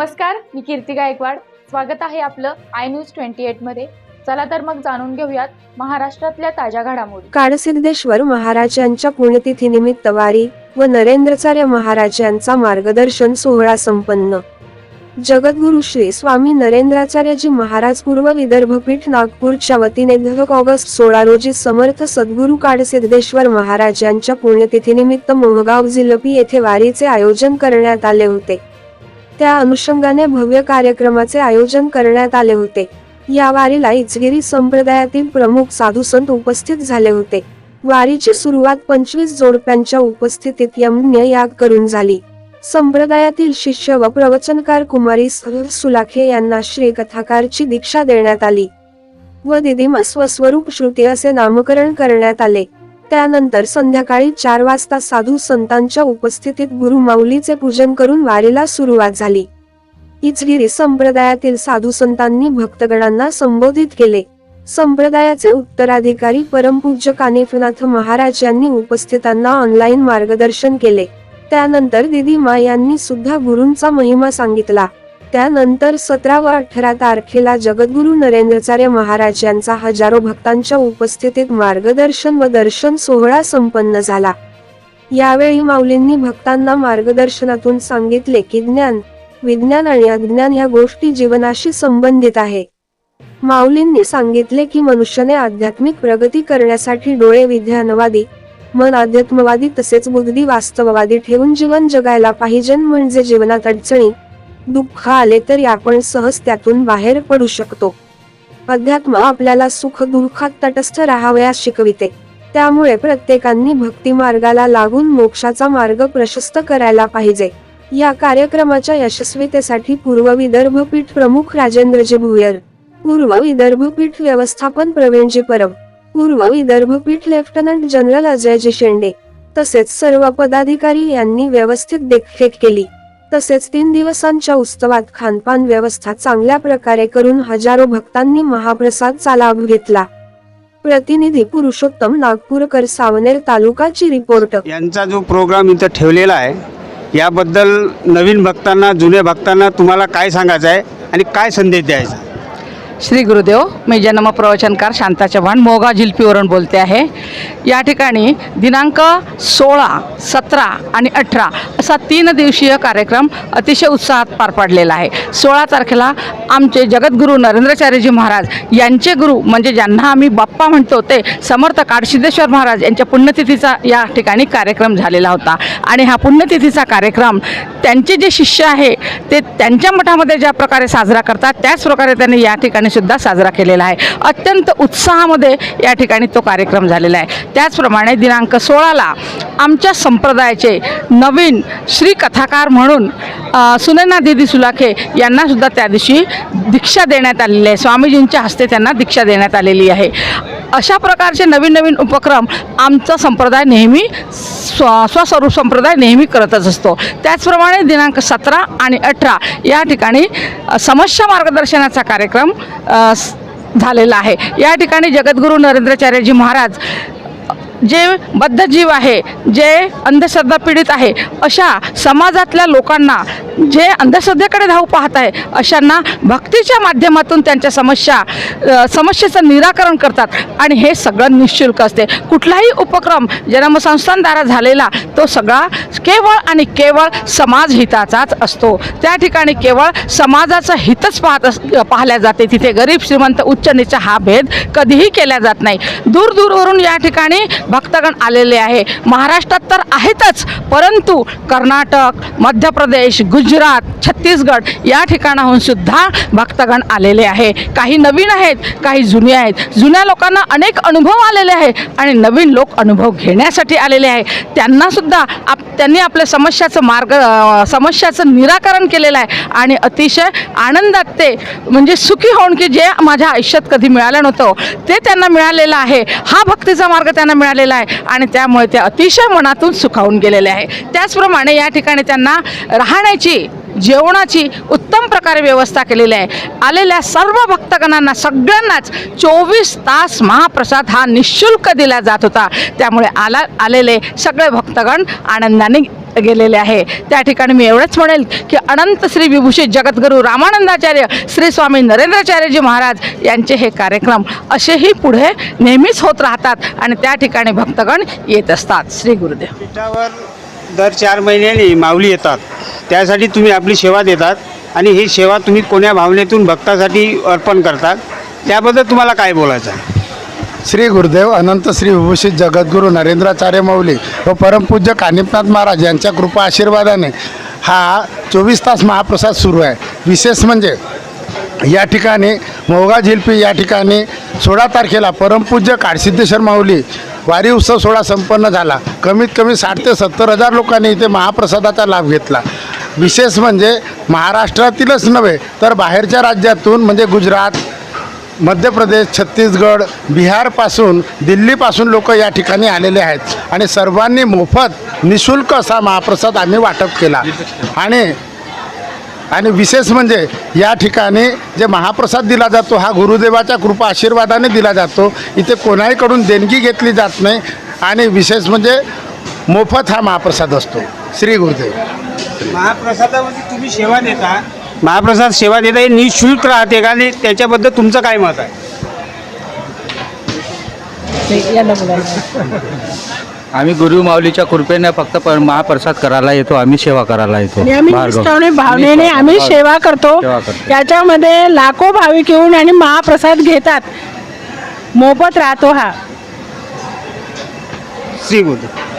नमस्कार मी कीर्ती गायकवाड. स्वागत आहे आपलं आय न्यूज ट्वेंटी एटमध्ये चला तर मग जाणून घेऊयात महाराष्ट्रातल्या ताज्या घडामोडी. काडसिद्धेश्वर महाराजांच्या पुण्यतिथीनिमित्त वारी व नरेंद्रचार्य महाराज यांचा मार्गदर्शन सोहळा संपन्न. जगद्गुरु श्री स्वामी नरेंद्राचार्यजी महाराज पूर्व विदर्भ पीठ नागपूरच्या वतीने दह ऑगस्ट सोळा रोजी समर्थ सद्गुरु काडसिद्धेश्वर महाराज यांच्या पुण्यतिथीनिमित्त मोहगाव जिल्हपी येथे वारीचे आयोजन करण्यात आले होते. त्या अनुषंगाने भव्य कार्यक्रमाचे आयोजन करण्यात आले होते. या वारीला इचगिरी संप्रदायातील प्रमुख साधू संत उपस्थित झाले होते. वारीची सुरुवात पंचवीस जोडप्यांच्या उपस्थितीत यमन्य याग करून झाली. संप्रदायातील शिष्य व प्रवचनकार कुमारी सुलाखे यांना श्री कथाकारची दीक्षा देण्यात आली. व दिदिमा स्वस्वरूप श्रुती असे नामकरण करण्यात आले. त्यानंतर संध्याकाळी चार वाजता साधू संतांच्या उपस्थितीत गुरु माऊलीचे पूजन करून वारीला सुरुवात झाली. इचगिरी संप्रदायातील साधू संतांनी भक्तगणांना संबोधित केले. संप्रदायाचे उत्तराधिकारी परमपूज्य कानिफनाथ महाराज यांनी उपस्थितांना ऑनलाईन मार्गदर्शन केले. त्यानंतर दिदी मा यांनी सुद्धा गुरूंचा महिमा सांगितला. त्यानंतर सतरा व अठरा तारखेला जगद्गुरु नरेंद्रचार्य महाराज यांचा हजारो भक्तांच्या उपस्थितीत मार्गदर्शन व दर्शन सोहळा संपन्न झाला. यावेळी माऊलींनी भक्तांना मार्गदर्शनातून सांगितले की ज्ञान विज्ञान आणि अज्ञान ह्या गोष्टी जीवनाशी संबंधित आहे. माऊलींनी सांगितले की मनुष्याने आध्यात्मिक प्रगती करण्यासाठी डोळे विज्ञानवादी मन अध्यात्मवादी तसेच बुद्धी वास्तववादी ठेवून जीवन जगायला पाहिजे. म्हणजे जीवनात अडचणी दुःख आले तरी आपण सहज त्यातून बाहेर पडू शकतो. अध्यात्म आपल्याला सुख दुःखात तटस्थ राहावयास शिकविते. त्यामुळे प्रत्येकांनी भक्ती मार्गाला लागून मोक्षाचा मार्ग प्रशस्त करायला पाहिजे. या कार्यक्रमाच्या यशस्वीतेसाठी पूर्व विदर्भ पीठ प्रमुख राजेंद्रजी भुयर पूर्व विदर्भ पीठ व्यवस्थापन प्रवीणजी परब पूर्व विदर्भ पीठ लेफ्टनंट जनरल अजयजी शेंडे तसेच सर्व पदाधिकारी यांनी व्यवस्थित देखरेख केली. तसेच तीन दिवसांच्या उत्सवात खानपान व्यवस्था चांगल्या प्रकारे करून हजारो भक्तांनी महाप्रसादचा लाभ घेतला. प्रतिनिधी पुरुषोत्तम नागपूरकर सावनेर तालुकाची रिपोर्ट. यांचा जो प्रोग्राम इथं ठेवलेला आहे याबद्दल नवीन भक्तांना जुन्या भक्तांना तुम्हाला काय सांगायचं आहे आणि काय संदेश द्यायचा श्री गुरुदेव मी जन्म प्रवचनकार शांता चव्हाण मोगा झिलपीवरून बोलते आहे. या ठिकाणी दिनांक सोळा सतरा आणि अठरा असा तीन दिवसीय कार्यक्रम अतिशय उत्साहात पार पडलेला आहे. सोळा तारखेला आमचे जगद्गुरू नरेंद्रचार्यजी महाराज यांचे गुरु म्हणजे ज्यांना आम्ही बाप्पा म्हणतो ते समर्थ काडसिद्धेश्वर महाराज यांच्या पुण्यतिथीचा या ठिकाणी कार्यक्रम झालेला होता. आणि हा पुण्यतिथीचा कार्यक्रम त्यांचे जे शिष्य आहे ते त्यांच्या मठामध्ये ज्या प्रकारे साजरा करतात त्याच प्रकारे त्यांनी या ठिकाणी सुद्धा साजरा केलेला आहे. अत्यंत उत्साहामध्ये या ठिकाणी तो कार्यक्रम झालेला आहे. त्याचप्रमाणे दिनांक सोळाला आमच्या संप्रदायाचे नवीन श्री कथाकार म्हणून सुनैना दिदी सुलाखे यांनासुद्धा त्या दिवशी दीक्षा देण्यात आलेली आहे. स्वामीजींच्या हस्ते त्यांना दीक्षा देण्यात आलेली आहे. अशा प्रकारचे नवीन नवीन उपक्रम आमचा संप्रदाय नेहमी स्व स्वस्वरूप संप्रदाय नेहमी करतच असतो. त्याचप्रमाणे दिनांक सतरा आणि अठरा या ठिकाणी समस्या मार्गदर्शनाचा कार्यक्रम झालेला आहे. या ठिकाणी जगद्गुरू नरेंद्राचार्यजी महाराज जे बद्धजीव आहे जे अंधश्रद्धा पीडित आहे अशा समाजातल्या लोकांना जे अंधश्रद्धेकडे धाव पाहत आहे अशांना भक्तीच्या माध्यमातून त्यांच्या समस्या समस्येचं निराकरण करतात आणि हे सगळं निशुल्क असते. कुठलाही उपक्रम जन्मसंस्थानद्वारा झालेला तो सगळा केवळ आणि केवळ समाजहिताचाच असतो. त्या ठिकाणी केवळ समाजाचं हितच पाहत अस पाहिल्या जाते. तिथे गरीब श्रीमंत उच्च नीच हा भेद कधीही केला जात नाही. दूर दूरवरून या ठिकाणी भक्तगण आलेले आहे. महाराष्ट्रात तर आहेतच परंतु कर्नाटक मध्य प्रदेश गुजरात छत्तीसगड या ठिकाणाहून सुद्धा भक्तगण आलेले आहे. काही नवीन आहेत काही जुने आहेत. जुन्या लोकांना अनेक अनुभव आलेले आहे आणि नवीन लोक अनुभव घेण्यासाठी आलेले आहे. त्यांनासुद्धा आप त्यांना त्यांनी आपल्या समस्याचं मार्ग समस्याचं निराकरण केलेलं आहे. आणि अतिशय आनंदात ते म्हणजे सुखी होऊन की जे माझ्या आयुष्यात कधी मिळालं नव्हतं ते त्यांना मिळालेलं आहे. हा भक्तीचा मार्ग त्यांना मिळालेला आहे. आणि त्यामुळे ते अतिशय मनातून सुखावून गेलेले आहे. त्याचप्रमाणे या ठिकाणी त्यांना राहण्याची जेवणाची उत्तम प्रकारे व्यवस्था केलेली आहे. आलेल्या सर्व भक्तगणांना सगळ्यांनाच चोवीस तास महाप्रसाद हा निशुल्क दिला जात होता. त्यामुळे आला आलेले सगळे भक्तगण आनंदाने गेलेले आहे. त्या ठिकाणी मी एवढंच म्हणेल की अनंत श्री विभूषित जगद्गुरू रामानंदाचार्य श्री स्वामी नरेंद्राचार्यजी महाराज यांचे हे कार्यक्रम असेही पुढे नेहमीच होत राहतात आणि त्या ठिकाणी भक्तगण येत असतात. श्री गुरुदेव. पीठावर दर चार महिन्यांनी माऊली येतात. त्यासाठी तुम्ही आपली सेवा देतात आणि ही सेवा तुम्ही कोण्या भावनेतून भक्तासाठी अर्पण करतात त्याबद्दल तुम्हाला काय बोलायचं आहे? श्री गुरुदेव अनंत श्री विभूषित जगद्गुरू नरेंद्राचार्य मौली व परमपूज्य कानिपनाथ महाराज यांच्या कृपा आशीर्वादाने हा चोवीस तास महाप्रसाद सुरू आहे. विशेष म्हणजे या ठिकाणी मोगा झिलपी या ठिकाणी सोळा तारखेला परमपूज्य काळसिद्धेश्वर माऊली वारी उत्सव सोहळा संपन्न झाला. कमीत कमी साठ ते सत्तर हजार लोकांनी इथे महाप्रसादाचा लाभ घेतला. विशेष म्हणजे महाराष्ट्रातीलच नव्हे तर बाहेरच्या राज्यातून म्हणजे गुजरात मध्य प्रदेश छत्तीसगड बिहारपासून दिल्लीपासून लोक या ठिकाणी आलेले आहेत. आणि सर्वांनी मोफत निशुल्क असा महाप्रसाद आम्ही वाटप केला. आणि आणि विशेष म्हणजे या ठिकाणी जे महाप्रसाद दिला जातो हा गुरुदेवाच्या कृपा आशीर्वादाने दिला जातो. इथे कोणाहीकडून देणगी घेतली जात नाही. आणि विशेष म्हणजे मोफत हा महाप्रसाद असतो. श्री गुरुदेव. महाप्रसादामध्ये तुम्ही सेवा देता? महाप्रसाद सेवा देता हे निशुल्क राहते का? आणि त्याच्याबद्दल तुमचं काय मत आहे? आम्ही गुरु माऊलीच्या कृपेने फक्त प- महाप्रसाद करायला येतो आम्ही सेवा करायला येतो. भार्गव. निष्ठावने भावनेने आम्ही सेवा करतो. सेवा करतो. याच्यामध्ये लाखो भाविक येऊन आणि महाप्रसाद घेतात. मोफत राहतो हा. श्री गुरुदेव